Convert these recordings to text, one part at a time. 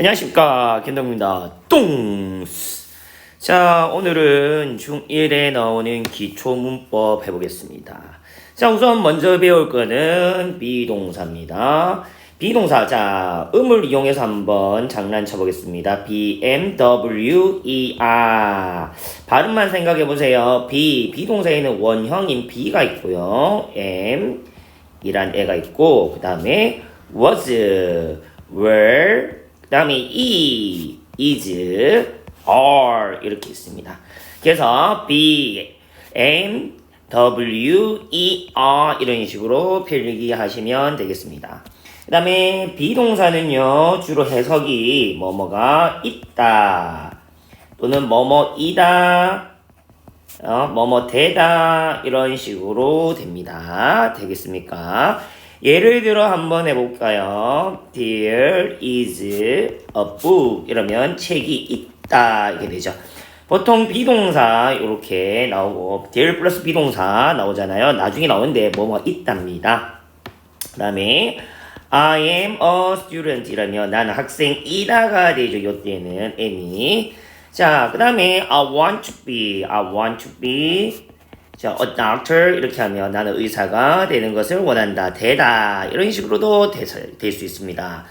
안녕하십니까 겐동입니다. 똥스 자 오늘은 중1에 나오는 기초문법 해보겠습니다. 자 우선 먼저 배울 거는 비동사입니다. 비동사. 자 음을 이용해서 한번 장난쳐 보겠습니다. BMW ER 발음만 생각해 보세요. B 비동사에는 원형인 B가 있고요. M 이란 애가 있고 그 다음에 was were 그 다음에 e is are 이렇게 있습니다 그래서 b m w e r 이런 식으로 필기하시면 되겠습니다 그 다음에 비동사는요 주로 해석이 뭐뭐가 있다 또는 뭐뭐이다 어, 뭐뭐 되다 이런 식으로 됩니다. 되겠습니까? 예를 들어 한번 해볼까요? There is a book 이러면 책이 있다 이렇게 되죠. 보통 비동사 이렇게 나오고 there 플러스 비동사 나오잖아요. 나중에 나오는데 뭐뭐 있답니다. 그 다음에 I am a student 이러면 나는 학생이다가 되죠. 이때는 am이 자, 그 다음에 I want to be, I want to be 자, a doctor 이렇게 하면 나는 의사가 되는 것을 원한다, 되다 이런 식으로도 될 수 있습니다.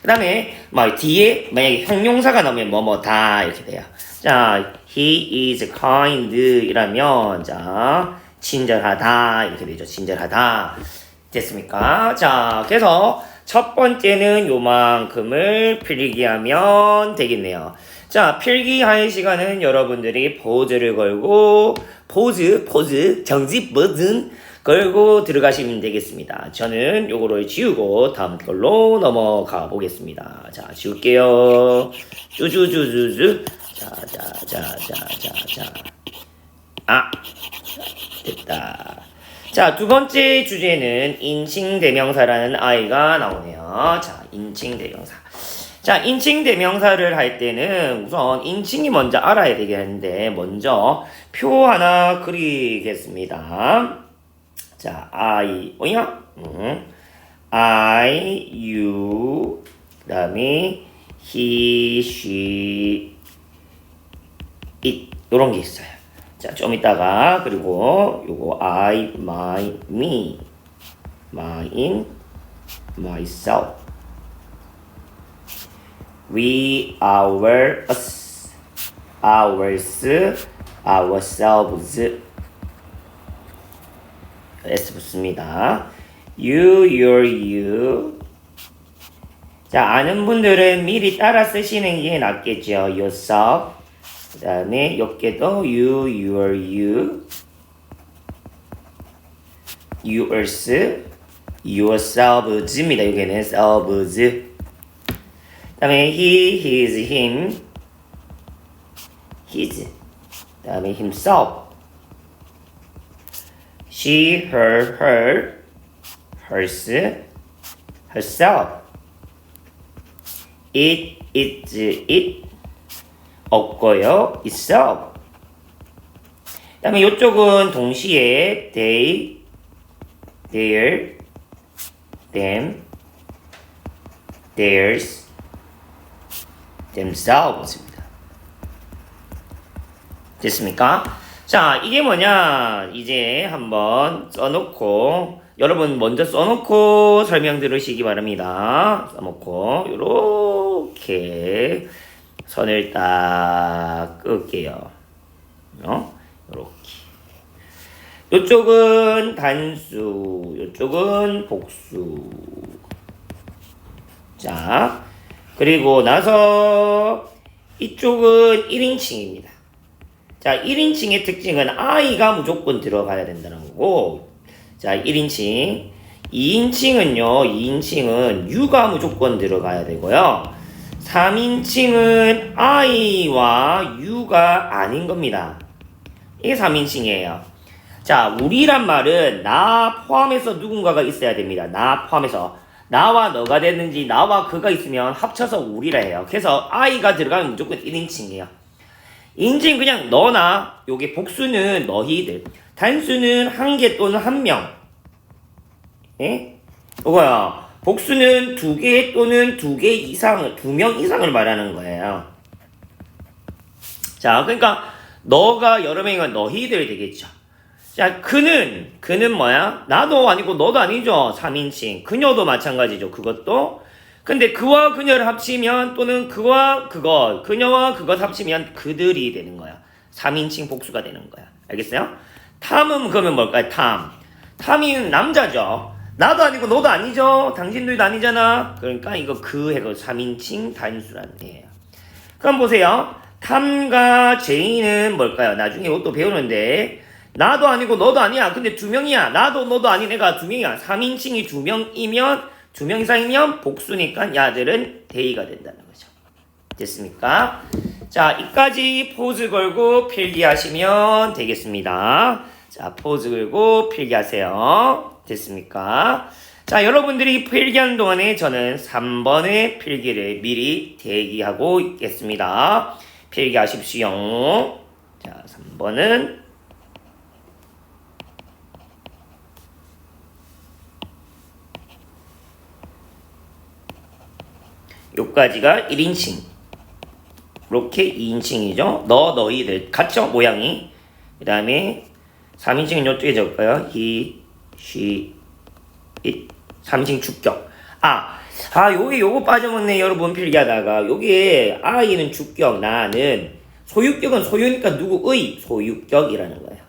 그 다음에 막 뒤에 만약에 형용사가 나오면 뭐뭐다 이렇게 돼요. 자, he is kind 이라면 자 친절하다 이렇게 되죠. 친절하다 됐습니까? 자, 그래서 첫 번째는 요만큼을 필기하면 되겠네요. 자, 필기할 시간은 여러분들이 포즈를 걸고 포즈, 포즈, 정지 버튼 걸고 들어가시면 되겠습니다. 저는 요거를 지우고 다음 걸로 넘어가 보겠습니다. 자, 지울게요. 쭈쭈쭈쭈쭈. 자, 자, 자, 자, 자, 자. 아, 됐다. 자, 두 번째 주제는 인칭대명사라는 아이가 나오네요. 자, 인칭대명사. 자, 인칭 대명사를 할 때는 우선 인칭이 먼저 알아야 되겠는데, 먼저 표 하나 그리겠습니다. 자, I, 뭐야? 음. I, you, 그 다음에 he, she, it, 요런 게 있어요. 자, 좀 이따가, 그리고 요거 I, my, me, mine, myself. We, our, us, ours, ourselves. S 붙습니다. you, your, you. 자, 아는 분들은 미리 따라 쓰시는 게 낫겠죠. yourself. 그 다음에 여기도 you, your, you. yours, yourselves입니다. 여기는 selves. 다음에 he, his, him, his. 다음에 himself. she, her, her, hers, herself. it, its, it. 없고요. itself. 다음에 이쪽은 동시에 they, their, them, theirs, themselves입니다. 됐습니까? 자, 이게 뭐냐? 이제 한번 써놓고, 여러분 먼저 써놓고 설명 들으시기 바랍니다. 써놓고, 요렇게 선을 딱 끌게요. 어? 요렇게. 요쪽은 단수, 요쪽은 복수. 자, 그리고 나서 이쪽은 1인칭입니다. 자, 1인칭의 특징은 I가 무조건 들어가야 된다는 거고, 자, 1인칭. 2인칭은요, 2인칭은 U가 무조건 들어가야 되고요. 3인칭은 I와 U가 아닌 겁니다. 이게 3인칭이에요. 자, 우리란 말은 나 포함해서 누군가가 있어야 됩니다. 나 포함해서. 나와 너가 됐는지 나와 그가 있으면 합쳐서 우리라 해요. 그래서 I가 들어가면 무조건 1인칭이에요. 인칭 그냥 너나 요게 복수는 너희들 단수는 한 개 또는 한 명 예? 이거야 복수는 두 개 또는 두 개 이상을, 두명 이상을 말하는 거예요. 자, 그러니까 너가 여러 명이면 너희들 되겠죠. 자, 그는, 그는 뭐야? 나도 아니고 너도 아니죠. 3인칭. 그녀도 마찬가지죠. 그것도. 근데 그와 그녀를 합치면 또는 그와 그것, 그녀와 그것 합치면 그들이 되는 거야. 3인칭 복수가 되는 거야. 알겠어요? 탐은 그러면 뭘까요? 탐. 탐이 남자죠. 나도 아니고 너도 아니죠. 당신들도 아니잖아. 그러니까 이거 그 해고 3인칭 단수라는 얘예요. 그럼 보세요. 탐과 제이는 뭘까요? 나중에 이것도 배우는데 나도 아니고 너도 아니야. 근데 두 명이야. 나도 너도 아닌 애가 두 명이야. 3인칭이 두 명이면 두 명 이상이면 복수니까 야들은 대의가 된다는 거죠. 됐습니까? 자, 이까지 포즈 걸고 필기하시면 되겠습니다. 자, 포즈 걸고 필기하세요. 됐습니까? 자, 여러분들이 필기하는 동안에 저는 3번의 필기를 미리 대기하고 있겠습니다. 필기하십시오. 자, 3번은 요까지가 1인칭. 이렇게 2인칭이죠. 너, 너희들. 같죠? 모양이. 그 다음에 3인칭은 요쪽에 적을까요? he, she, it. 3인칭 주격. 아, 아, 요게 요거 빠져먹네, 여러분 필기하다가. 요게 I는 주격, 나는. 소유격은 소유니까 누구의? 소유격이라는 거예요.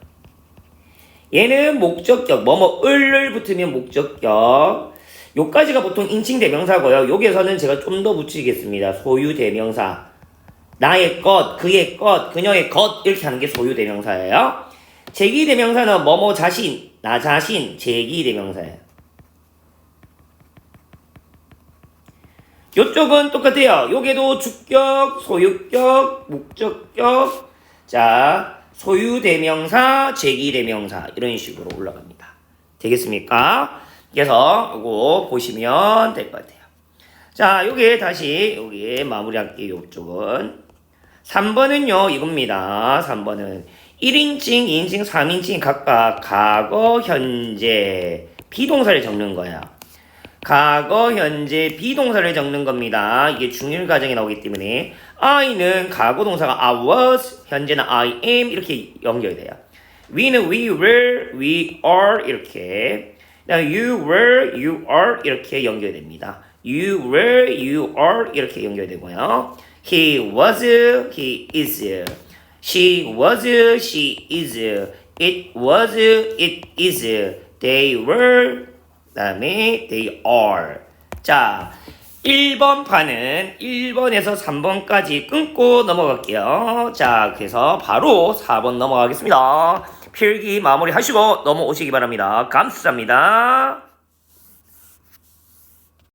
얘는 목적격, 뭐뭐 을을 붙으면 목적격. 요까지가 보통 인칭 대명사고요. 여기에서는 제가 좀 더 붙이겠습니다. 소유 대명사. 나의 것, 그의 것, 그녀의 것 이렇게 하는 게 소유 대명사예요. 제기 대명사는 뭐뭐 자신, 나 자신, 제기 대명사예요. 요쪽은 똑같아요. 요게도 주격, 소유격, 목적격, 자, 소유 대명사, 제기 대명사 이런 식으로 올라갑니다. 되겠습니까? 그래서 이거 보시면 될 것 같아요. 자, 요게 다시 여기 마무리할게요. 요쪽은 3번은요, 이겁니다. 3번은 1인칭, 2인칭, 3인칭 각각 과거, 현재, 비동사를 적는 거야. 과거, 현재, 비동사를 적는 겁니다. 이게 중일 과정에 나오기 때문에 I는 과거 동사가 I was, 현재는 I am 이렇게 연결이 돼요. we는 we were, we are 이렇게 you were, you are 이렇게 연결됩니다. you were, you are 이렇게 연결되고요. he was, he is. she was, she is. it was, it is. they were, 그다음에 they are. 자, 1번 판은 1번에서 3번까지 끊고 넘어갈게요. 자, 그래서 바로 4번 넘어가겠습니다. 필기 마무리 하시고 넘어오시기 바랍니다. 감사합니다.